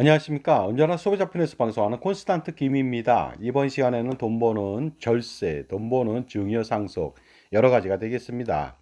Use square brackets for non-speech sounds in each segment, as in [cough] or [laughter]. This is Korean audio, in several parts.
안녕하십니까. 언제나 소비자 편에서 방송하는 콘스탄트 김입니다. 이번 시간에는 돈 버는 절세, 돈 버는 증여 상속 여러 가지가 되겠습니다.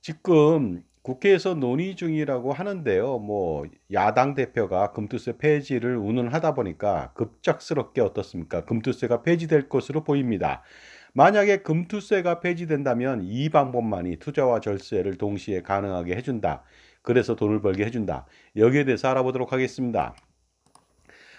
지금 국회에서 논의 중이라고 하는데요. 뭐 야당 대표가 금투세 폐지를 운운하다 보니까 급작스럽게 어떻습니까? 금투세가 폐지될 것으로 보입니다. 만약에 금투세가 폐지된다면 이 방법만이 투자와 절세를 동시에 가능하게 해준다. 그래서 돈을 벌게 해준다. 여기에 대해서 알아보도록 하겠습니다.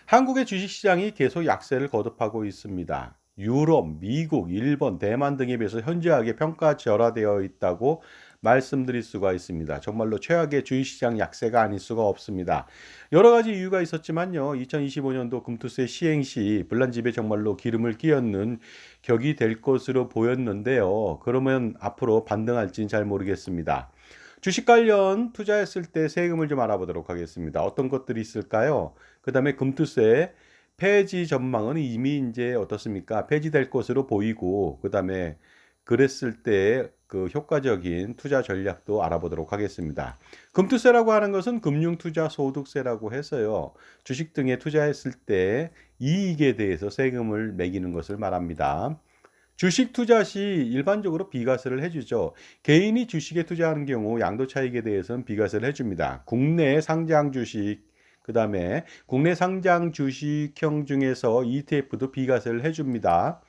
한국의 주식시장이 계속 약세를 거듭하고 있습니다. 유럽, 미국, 일본, 대만 등에 비해서 현저하게 평가절하되어 있다고 말씀드릴 수가 있습니다. 정말로 최악의 주식시장 약세가 아닐 수가 없습니다. 여러 가지 이유가 있었지만요. 2025년도 금투세 시행 시 불난집에 정말로 기름을 끼얹는 격이 될 것으로 보였는데요. 그러면 앞으로 반등할지는 잘 모르겠습니다. 주식 관련 투자했을 때 세금을 좀 알아보도록 하겠습니다. 어떤 것들이 있을까요? 그 다음에 금투세 폐지 전망은 이미 이제 어떻습니까? 폐지될 것으로 보이고, 그 다음에 그랬을 때 그 효과적인 투자 전략도 알아보도록 하겠습니다. 금투세라고 하는 것은 금융투자 소득세라고 해서요. 주식 등에 투자했을 때 이익에 대해서 세금을 매기는 것을 말합니다. 주식 투자 시 일반적으로 비과세를 해주죠. 개인이 주식에 투자하는 경우 양도 차익에 대해서는 비과세를 해줍니다. 국내 상장 주식, 그 다음에 국내 상장 주식형 중에서 ETF도 비과세를 해줍니다.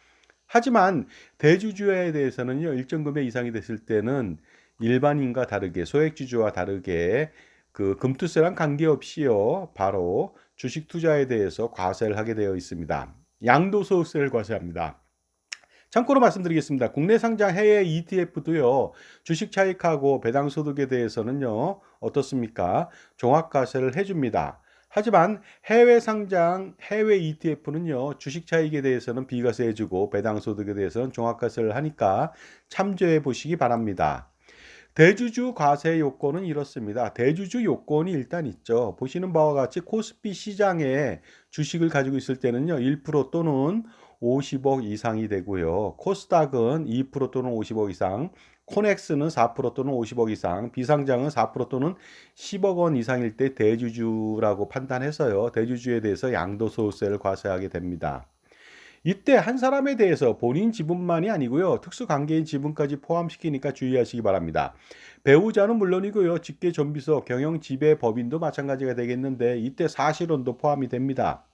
하지만 대주주에 대해서는요, 일정 금액 이상이 됐을 때는 일반인과 다르게 소액주주와 다르게 그 금투세랑 관계없이요, 바로 주식 투자에 대해서 과세를 하게 되어 있습니다. 양도소득세를 과세합니다. 참고로 말씀드리겠습니다. 국내 상장 해외 ETF도요, 주식 차익하고 배당 소득에 대해서는요, 어떻습니까? 종합과세를 해줍니다. 하지만 해외 상장 해외 ETF는요, 주식 차익에 대해서는 비과세 해주고 배당 소득에 대해서는 종합과세를 하니까 참조해 보시기 바랍니다. 대주주 과세 요건은 이렇습니다. 대주주 요건이 일단 있죠. 보시는 바와 같이 코스피 시장에 주식을 가지고 있을 때는요, 1% 또는 50억 이상이 되고요. 코스닥은 2% 또는 50억 이상, 코넥스는 4% 또는 50억 이상, 비상장은 4% 또는 10억 원 이상일 때 대주주라고 판단해서요. 대주주에 대해서 양도소득세를 과세하게 됩니다. 이때 한 사람에 대해서 본인 지분만이 아니고요. 특수관계인 지분까지 포함시키니까 주의하시기 바랍니다. 배우자는 물론이고요. 직계 전비서, 경영 지배 법인도 마찬가지가 되겠는데 이때 사실혼도 포함이 됩니다.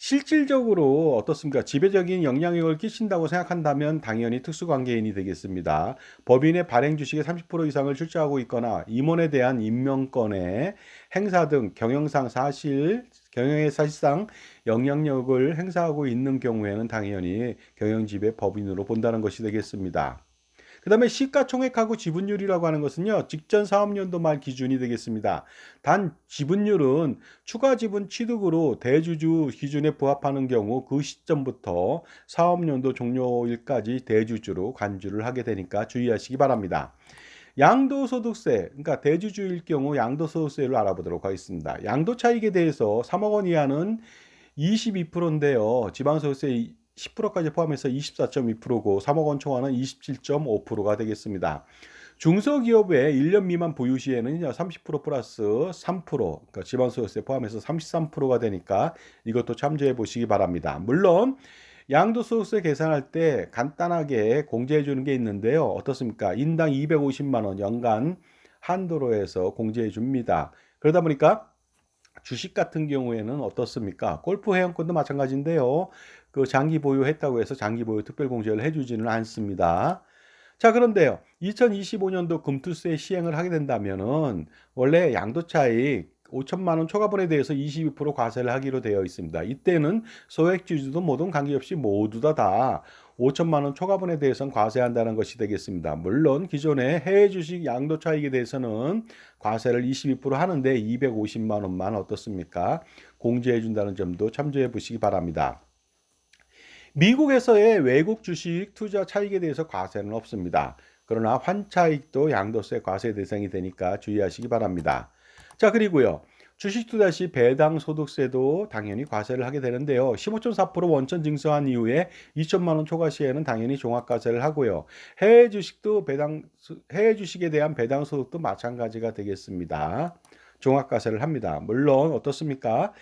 실질적으로 어떻습니까? 지배적인 영향력을 끼친다고 생각한다면 당연히 특수관계인이 되겠습니다. 법인의 발행 주식의 30% 이상을 출자하고 있거나 임원에 대한 임명권의 행사 등 경영상 사실 경영의 사실상 영향력을 행사하고 있는 경우에는 당연히 경영지배 법인으로 본다는 것이 되겠습니다. 그 다음에 시가총액하고 지분율이라고 하는 것은요, 직전 사업연도 말 기준이 되겠습니다. 단 지분율은 추가 지분 취득으로 대주주 기준에 부합하는 경우 그 시점부터 사업연도 종료일까지 대주주로 간주를 하게 되니까 주의하시기 바랍니다. 양도소득세, 그러니까 대주주일 경우 양도소득세를 알아보도록 하겠습니다. 양도 차익에 대해서 3억 원 이하는 22%인데요. 지방소득세 10%까지 포함해서 24.2%고 3억 원 초과는 27.5%가 되겠습니다. 중소기업의 1년 미만 보유 시에는요, 30% 플러스 3%, 그러니까 지방소득세 포함해서 33%가 되니까 이것도 참조해 보시기 바랍니다. 물론, 양도소득세 계산할 때 간단하게 공제해 주는 게 있는데요. 어떻습니까? 인당 250만 원 연간 한도로 해서 공제해 줍니다. 그러다 보니까 주식 같은 경우에는 어떻습니까? 골프 회원권도 마찬가지인데요. 그 장기 보유했다고 해서 장기 보유 특별 공제를 해주지는 않습니다. 자, 그런데요. 2025년도 금투세 시행을 하게 된다면은 원래 양도차익 5천만 원 초과분에 대해서 22% 과세를 하기로 되어 있습니다. 이때는 소액주주도 모든 관계없이 모두 다, 다 5천만 원 초과분에 대해서는 과세한다는 것이 되겠습니다. 물론 기존의 해외 주식 양도 차익에 대해서는 과세를 22% 하는데 250만 원만 어떻습니까? 공제해 준다는 점도 참조해 보시기 바랍니다. 미국에서의 외국 주식 투자 차익에 대해서 과세는 없습니다. 그러나 환차익도 양도세 과세 대상이 되니까 주의하시기 바랍니다. 자, 그리고요. 주식 투자 시 배당 소득세도 당연히 과세를 하게 되는데요. 15.4% 원천 증서한 이후에 2천만 원 초과 시에는 당연히 종합과세를 하고요. 해외 주식도 배당 해외 주식에 대한 배당 소득도 마찬가지가 되겠습니다. 종합과세를 합니다. 물론 어떻습니까?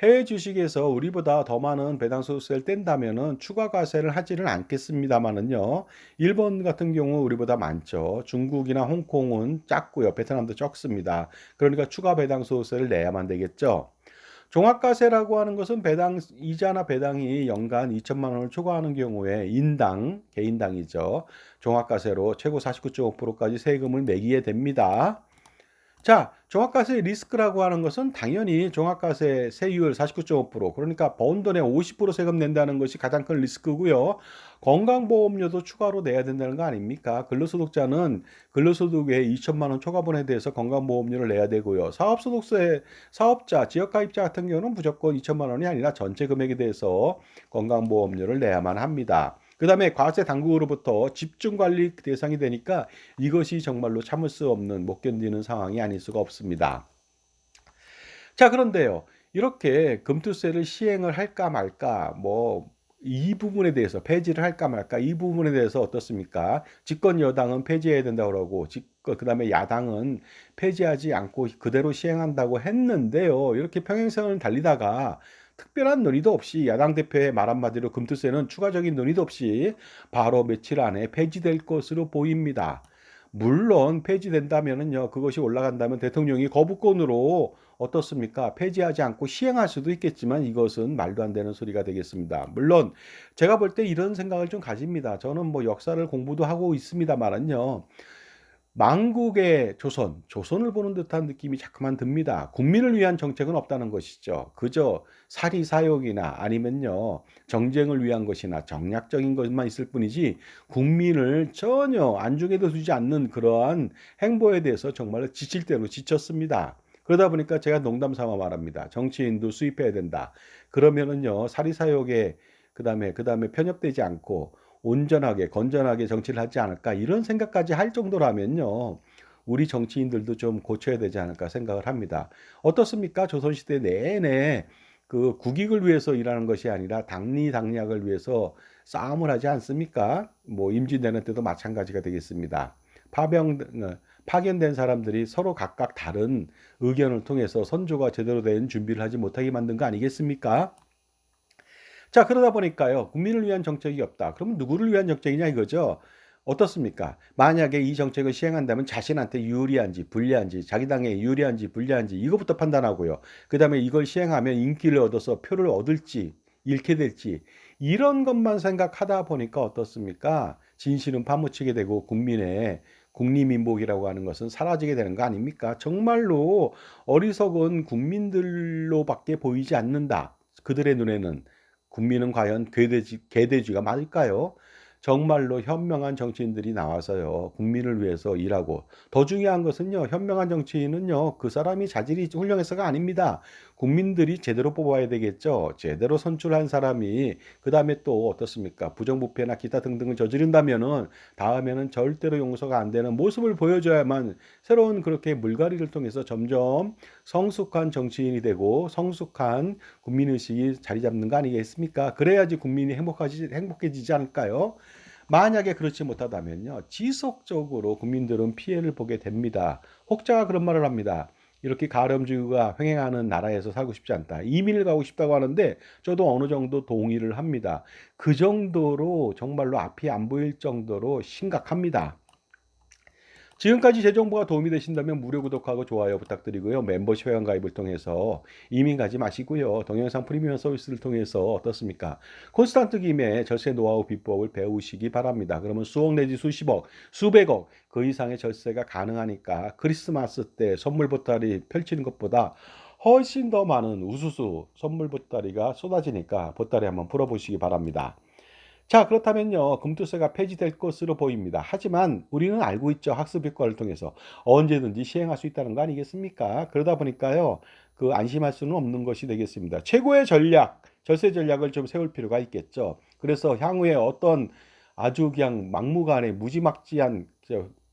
해외 주식에서 우리보다 더 많은 배당 소득세를 뗀다면은 추가 과세를 하지는 않겠습니다만은요. 일본 같은 경우 우리보다 많죠. 중국이나 홍콩은 작고요. 베트남도 적습니다. 그러니까 추가 배당 소득세를 내야만 되겠죠. 종합과세라고 하는 것은 배당 이자나 배당이 연간 2천만 원을 초과하는 경우에 인당 개인당이죠. 종합과세로 최고 49.5%까지 세금을 매기게 됩니다. 자, 종합과세 리스크라고 하는 것은 당연히 종합과세 세율 49.5% 그러니까 번 돈에 50% 세금 낸다는 것이 가장 큰 리스크고요. 건강보험료도 추가로 내야 된다는 거 아닙니까? 근로소득자는 근로소득에 2천만 원 초과분에 대해서 건강보험료를 내야 되고요. 사업소득세 사업자, 지역가입자 같은 경우는 무조건 2천만 원이 아니라 전체 금액에 대해서 건강보험료를 내야만 합니다. 그 다음에 과세 당국으로부터 집중 관리 대상이 되니까 이것이 정말로 참을 수 없는 못 견디는 상황이 아닐 수가 없습니다. 자, 그런데요. 이렇게 금투세를 시행을 할까 말까, 뭐, 이 부분에 대해서 폐지를 할까 말까, 이 부분에 대해서 어떻습니까? 집권 여당은 폐지해야 된다고 그러고, 그 다음에 야당은 폐지하지 않고 그대로 시행한다고 했는데요. 이렇게 평행선을 달리다가 특별한 논의도 없이 야당 대표의 말 한마디로 금투세는 추가적인 논의도 없이 바로 며칠 안에 폐지될 것으로 보입니다. 물론 폐지된다면은요 그것이 올라간다면 대통령이 거부권으로 어떻습니까? 폐지하지 않고 시행할 수도 있겠지만 이것은 말도 안 되는 소리가 되겠습니다. 물론 제가 볼 때 이런 생각을 좀 가집니다. 저는 뭐 역사를 공부도 하고 있습니다만은요. 망국의 조선, 조선을 보는 듯한 느낌이 자꾸만 듭니다. 국민을 위한 정책은 없다는 것이죠. 그저 사리 사욕이나 아니면요 정쟁을 위한 것이나 정략적인 것만 있을 뿐이지 국민을 전혀 안중에도 두지 않는 그러한 행보에 대해서 정말 지칠 대로 지쳤습니다. 그러다 보니까 제가 농담 삼아 말합니다. 정치인도 수입해야 된다. 그러면은요 사리 사욕에 그다음에 그다음에 편협되지 않고 온전하게 건전하게 정치를 하지 않을까 이런 생각까지 할 정도라면요. 우리 정치인들도 좀 고쳐야 되지 않을까 생각을 합니다. 어떻습니까? 조선시대 내내 그 국익을 위해서 일하는 것이 아니라 당리당략을 위해서 싸움을 하지 않습니까? 뭐 임진되는 때도 마찬가지가 되겠습니다. 파병 어, 파견된 사람들이 서로 각각 다른 의견을 통해서 선조가 제대로 된 준비를 하지 못하게 만든 거 아니겠습니까? 자, 그러다 보니까요. 국민을 위한 정책이 없다. 그러면 누구를 위한 정책이냐 이거죠. 어떻습니까? 만약에 이 정책을 시행한다면 자신한테 유리한지 불리한지 자기 당에 유리한지 불리한지 이것부터 판단하고요. 그다음에 이걸 시행하면 인기를 얻어서 표를 얻을지 잃게 될지 이런 것만 생각하다 보니까 어떻습니까? 진실은 파묻히게 되고 국민의 국리민복이라고 하는 것은 사라지게 되는 거 아닙니까? 정말로 어리석은 국민들로밖에 보이지 않는다. 그들의 눈에는 국민은 과연 괴돼지, 개돼지가 맞을까요? 정말로 현명한 정치인들이 나와서요, 국민을 위해서 일하고, 더 중요한 것은요, 현명한 정치인은요, 그 사람이 자질이 훌륭해서가 아닙니다. 국민들이 제대로 뽑아야 되겠죠. 제대로 선출한 사람이, 그 다음에 또 어떻습니까? 부정부패나 기타 등등을 저지른다면은, 다음에는 절대로 용서가 안 되는 모습을 보여줘야만 새로운 그렇게 물갈이를 통해서 점점 성숙한 정치인이 되고, 성숙한 국민의식이 자리 잡는 거 아니겠습니까? 그래야지 국민이 행복하지, 행복해지지 않을까요? 만약에 그렇지 못하다면요. 지속적으로 국민들은 피해를 보게 됩니다. 혹자가 그런 말을 합니다. 이렇게 가렴주가 횡행하는 나라에서 살고 싶지 않다. 이민을 가고 싶다고 하는데 저도 어느 정도 동의를 합니다. 그 정도로 정말로 앞이 안 보일 정도로 심각합니다. 지금까지 제 정보가 도움이 되신다면 무료 구독하고 좋아요 부탁드리고요. 멤버십 회원 가입을 통해서 이민 가지 마시고요. 동영상 프리미엄 서비스를 통해서 어떻습니까? 콘스탄트 김의 절세 노하우 비법을 배우시기 바랍니다. 그러면 수억 내지 수십억, 수백억 그 이상의 절세가 가능하니까 크리스마스 때 선물 보따리 펼치는 것보다 훨씬 더 많은 우수수 선물 보따리가 쏟아지니까 보따리 한번 풀어보시기 바랍니다. 자, 그렇다면요, 금투세가 폐지될 것으로 보입니다. 하지만 우리는 알고 있죠. 학습 효과를 통해서 언제든지 시행할 수 있다는 거 아니겠습니까? 그러다 보니까요, 그 안심할 수는 없는 것이 되겠습니다. 최고의 전략, 절세 전략을 좀 세울 필요가 있겠죠. 그래서 향후에 어떤 아주 그냥 막무가내 무지막지한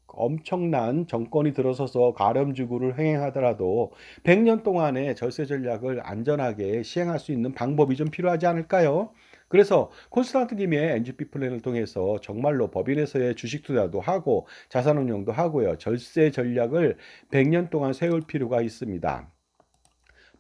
엄청난 정권이 들어서서 가렴주구를 횡행하더라도 100년 동안의 절세 전략을 안전하게 시행할 수 있는 방법이 좀 필요하지 않을까요? 그래서 콘스탄트 김의 NGP 플랜을 통해서 정말로 법인에서의 주식 투자도 하고 자산 운용도 하고요. 절세 전략을 100년 동안 세울 필요가 있습니다.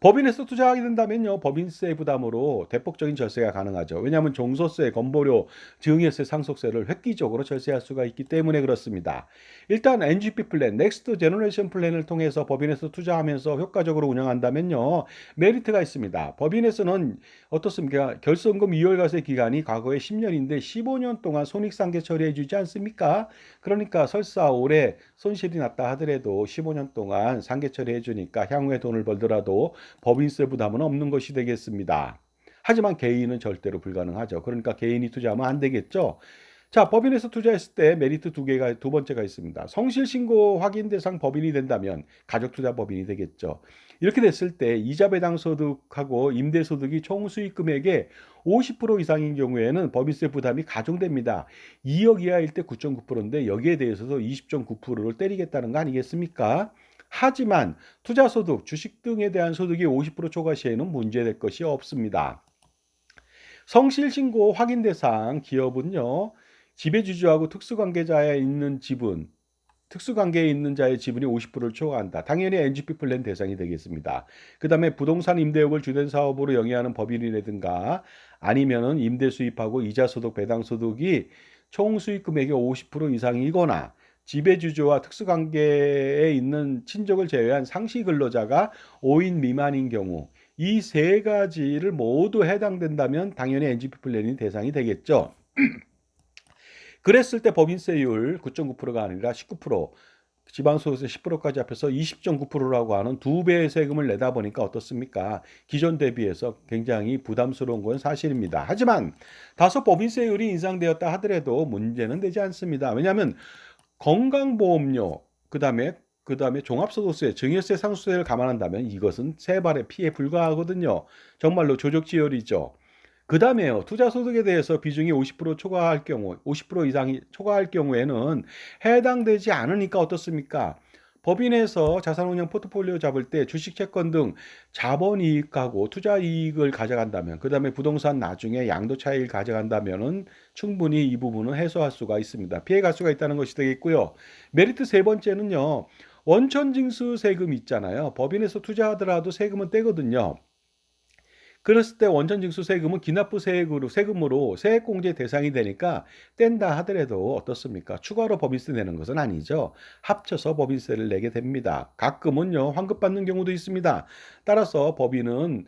법인에서 투자하게 된다면요, 법인세 부담으로 대폭적인 절세가 가능하죠. 왜냐하면 종소세, 건보료, 증여세, 상속세를 획기적으로 절세할 수가 있기 때문에 그렇습니다. 일단 NGP 플랜, 넥스트 제너레이션 플랜을 통해서 법인에서 투자하면서 효과적으로 운영한다면요, 메리트가 있습니다. 법인에서는 어떻습니까? 결손금 이월과세 기간이 과거에 10년인데 15년 동안 손익상계 처리해 주지 않습니까? 그러니까 설사 올해 손실이 났다 하더라도 15년 동안 상계 처리해 주니까 향후에 돈을 벌더라도 법인세 부담은 없는 것이 되겠습니다. 하지만 개인은 절대로 불가능하죠. 그러니까 개인이 투자하면 안 되겠죠. 자, 법인에서 투자했을 때 메리트 두 개가 두 번째가 있습니다. 성실 신고 확인 대상 법인이 된다면 가족 투자 법인이 되겠죠. 이렇게 됐을 때 이자 배당 소득하고 임대 소득이 총 수익 금액의 50% 이상인 경우에는 법인세 부담이 가중됩니다. 2억 이하일 때 9.9%인데 여기에 대해서도 20.9%를 때리겠다는 거 아니겠습니까? 하지만 투자 소득, 주식 등에 대한 소득이 50% 초과 시에는 문제될 것이 없습니다. 성실 신고 확인 대상 기업은요. 지배주주하고 특수관계자에 있는 지분, 특수관계에 있는 자의 지분이 50%를 초과한다. 당연히 NGP 플랜 대상이 되겠습니다. 그 다음에 부동산 임대업을 주된 사업으로 영위하는 법인이라든가 아니면은 임대 수입하고 이자 소득, 배당 소득이 총 수익 금액의 50% 이상이거나 지배주주와 특수관계에 있는 친족을 제외한 상시 근로자가 5인 미만인 경우 이 세 가지를 모두 해당된다면 당연히 NGP 플랜이 대상이 되겠죠. [clears throat] 그랬을 때 법인세율 9.9%가 아니라 19%, 지방소득세 10%까지 합해서 20.9%라고 하는 두 배의 세금을 내다 보니까 어떻습니까? 기존 대비해서 굉장히 부담스러운 건 사실입니다. 하지만 다소 법인세율이 인상되었다 하더라도 문제는 되지 않습니다. 왜냐하면 건강보험료, 그 다음에 그 다음에 종합소득세, 증여세, 상속세를 감안한다면 이것은 세 발의 피해 불과하거든요. 정말로 조적지열이죠. 그 다음에요. 투자소득에 대해서 비중이 50% 초과할 경우, 50% 이상이 초과할 경우에는 해당되지 않으니까 어떻습니까? 법인에서 자산운용 포트폴리오 잡을 때 주식 채권 등 자본 이익하고 투자 이익을 가져간다면 그 다음에 부동산 나중에 양도 차익을 가져간다면은 충분히 이 부분은 해소할 수가 있습니다. 피해갈 수가 있다는 것이 되겠고요. 메리트 세 번째는요. 원천징수 세금 있잖아요. 법인에서 투자하더라도 세금은 떼거든요. 그랬을 때 원천 징수 세금은 기납부 세액으로 세금으로 세액공제 대상이 되니까 뗀다 하더라도 어떻습니까? 추가로 법인세 내는 것은 아니죠. 합쳐서 법인세를 내게 됩니다. 가끔은요 환급 받는 경우도 있습니다. 따라서 법인은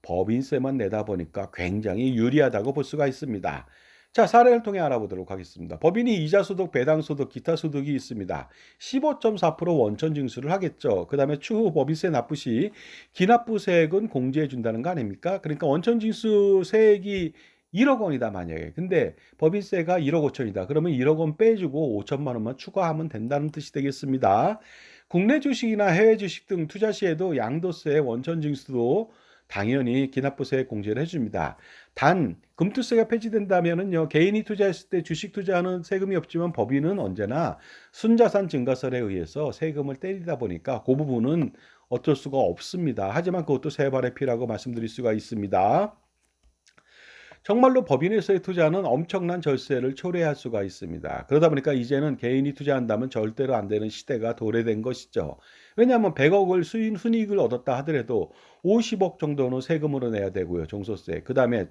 법인세만 내다 보니까 굉장히 유리하다고 볼 수가 있습니다. 자, 사례를 통해 알아보도록 하겠습니다. 법인이 이자소득, 배당소득, 기타 소득이 있습니다. 15.4% 원천 징수를 하겠죠. 그 다음에 추후 법인세 납부 시 기납부세액은 공제해 준다는 거 아닙니까? 그러니까 원천 징수 세액이 1억 원이다 만약에 근데 법인세가 1억 5천이다 그러면 1억 원 빼주고 5천만 원만 추가하면 된다는 뜻이 되겠습니다 국내 주식이나 해외 주식 등 투자 시에도 양도세 원천 징수도 당연히 기납부세 공제를 해줍니다. 단 금투세가 폐지된다면은요 개인이 투자했을 때 주식 투자하는 세금이 없지만 법인은 언제나 순자산 증가설에 의해서 세금을 때리다 보니까 그 부분은 어쩔 수가 없습니다. 하지만 그것도 세발의 피라고 말씀드릴 수가 있습니다. 정말로 법인에서의 투자는 엄청난 절세를 초래할 수가 있습니다. 그러다 보니까 이제는 개인이 투자한다면 절대로 안 되는 시대가 도래된 것이죠. 왜냐하면 100억을 수인 순이익을 얻었다 하더라도 50억 정도는 세금으로 내야 되고요. 종소세. 그 다음에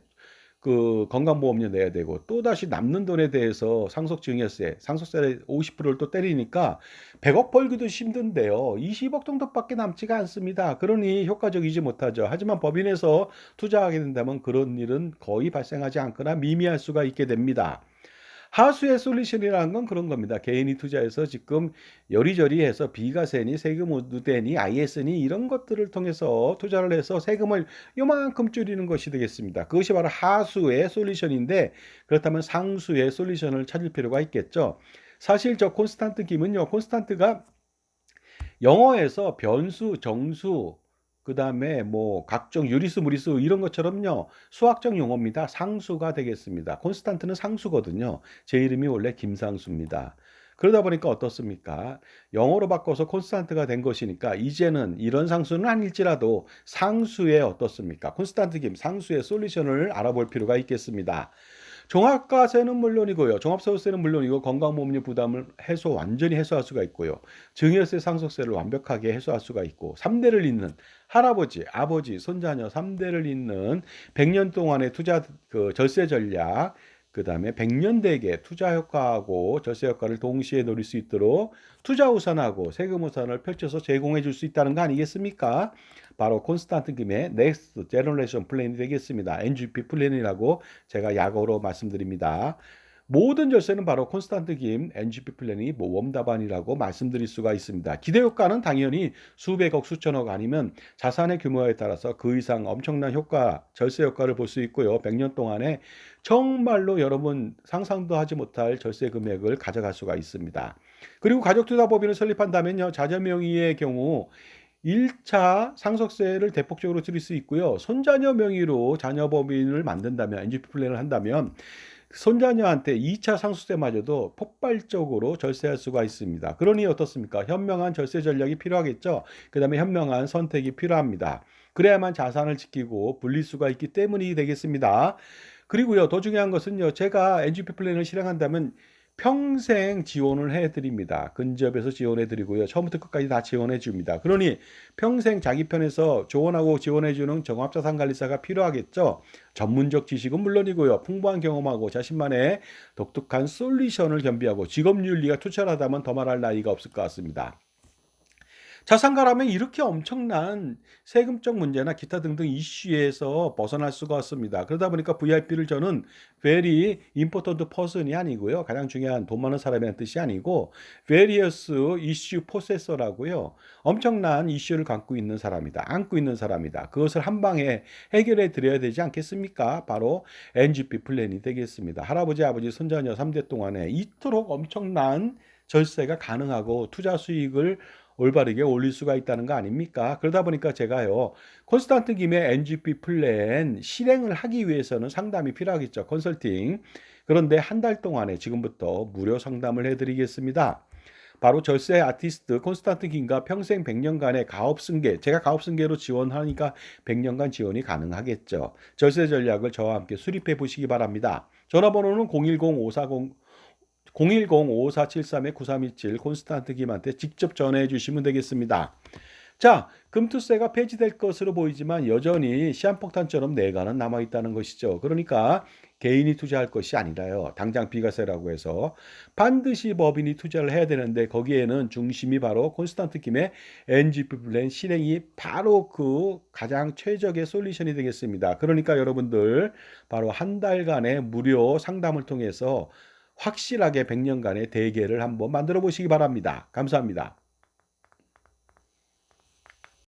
그 건강보험료 내야 되고 또 다시 남는 돈에 대해서 상속증여세, 상속세를 50%를 또 때리니까 100억 벌기도 힘든데요. 20억 정도밖에 남지가 않습니다. 그러니 효과적이지 못하죠. 하지만 법인에서 투자하게 된다면 그런 일은 거의 발생하지 않거나 미미할 수가 있게 됩니다. 하수의 솔루션이라는 건 그런 겁니다. 개인이 투자해서 지금 여리저리 해서 비과세니 세금 우대니 IS니 이런 것들을 통해서 투자를 해서 세금을 요만큼 줄이는 것이 되겠습니다. 그것이 바로 하수의 솔루션인데 그렇다면 상수의 솔루션을 찾을 필요가 있겠죠. 사실 저 콘스탄트 김은요. 콘스탄트가 영어에서 변수, 정수, 그 다음에 뭐 각종 유리수, 무리수 이런 것처럼요. 수학적 용어입니다. 상수가 되겠습니다. 콘스탄트는 상수거든요. 제 이름이 원래 김상수입니다. 그러다 보니까 어떻습니까? 영어로 바꿔서 콘스탄트가 된 것이니까 이제는 이런 상수는 아닐지라도 상수의 어떻습니까? 콘스탄트 김 상수의 솔루션을 알아볼 필요가 있겠습니다. 종합과세는 물론이고요. 종합소득세는 물론이고 건강보험료 부담을 해소 완전히 해소할 수가 있고요. 증여세 상속세를 완벽하게 해소할 수가 있고 3대를 잇는 할아버지, 아버지, 손자녀 3대를 잇는 100년 동안의 투자 그 절세 전략 그 다음에 100년 대계 투자 효과하고 절세 효과를 동시에 노릴 수 있도록 투자 우산하고 세금 우산을 펼쳐서 제공해 줄 수 있다는 거 아니겠습니까? 바로 콘스탄트 김의 넥스트 제너레이션 플랜이 되겠습니다. NGP 플랜이라고 제가 약어로 말씀드립니다. 모든 절세는 바로 콘스탄트 김 NGP 플랜이 모범 답안이라고 말씀드릴 수가 있습니다. 기대 효과는 당연히 수백억 수천억 아니면 자산의 규모에 따라서 그 이상 엄청난 효과, 절세 효과를 볼 수 있고요. 100년 동안에 정말로 여러분 상상도 하지 못할 절세 금액을 가져갈 수가 있습니다. 그리고 가족투자법인을 설립한다면요. 자녀명의의 경우 1차 상속세를 대폭적으로 줄일 수 있고요. 손자녀 명의로 자녀 법인을 만든다면 NGP 플랜을 한다면 손자녀한테 2차 상속세마저도 폭발적으로 절세할 수가 있습니다. 그러니 어떻습니까? 현명한 절세 전략이 필요하겠죠. 그 다음에 현명한 선택이 필요합니다. 그래야만 자산을 지키고 분리수가 있기 때문이 되겠습니다. 그리고요, 더 중요한 것은요, 제가 NGP 플랜을 실행한다면 평생 지원을 해드립니다. 근접에서 지원해드리고요. 처음부터 끝까지 다 지원해줍니다. 그러니 평생 자기 편에서 조언하고 지원해주는 정합자산관리사가 필요하겠죠. 전문적 지식은 물론이고요. 풍부한 경험하고 자신만의 독특한 솔루션을 겸비하고 직업윤리가 투철하다면 더 말할 나이가 없을 것 같습니다. 자산가라면 이렇게 엄청난 세금적 문제나 기타 등등 이슈에서 벗어날 수가 없습니다. 그러다 보니까 VIP를 저는 very important person이 아니고요. 가장 중요한 돈 많은 사람이라는 뜻이 아니고 various issue possessor라고요. 엄청난 이슈를 갖고 있는 사람이다. 안고 있는 사람이다. 그것을 한 방에 해결해 드려야 되지 않겠습니까? 바로 NGP 플랜이 되겠습니다. 할아버지, 아버지, 손자녀 3대 동안에 이토록 엄청난 절세가 가능하고 투자 수익을 올바르게 올릴 수가 있다는 거 아닙니까? 그러다 보니까 제가요, 콘스탄트 김의 NGP 플랜 실행을 하기 위해서는 상담이 필요하겠죠. 컨설팅. 그런데 한 달 동안에 지금부터 무료 상담을 해드리겠습니다. 바로 절세 아티스트 콘스탄트 김과 평생 100년간의 가업 승계, 제가 가업 승계로 지원하니까 100년간 지원이 가능하겠죠. 절세 전략을 저와 함께 수립해 보시기 바랍니다. 전화번호는 010-540 010-5473-9317 콘스탄트 김한테 직접 전화해 주시면 되겠습니다. 자, 금투세가 폐지될 것으로 보이지만 여전히 시한폭탄처럼 내가는 남아 있다는 것이죠. 그러니까 개인이 투자할 것이 아니라요. 당장 비과세라고 해서 반드시 법인이 투자를 해야 되는데 거기에는 중심이 바로 콘스탄트 김의 NGP 플랜 실행이 바로 그 가장 최적의 솔루션이 되겠습니다. 그러니까 여러분들 바로 한 달간의 무료 상담을 통해서 확실하게 100년간의 대계를 한번 만들어 보시기 바랍니다. 감사합니다.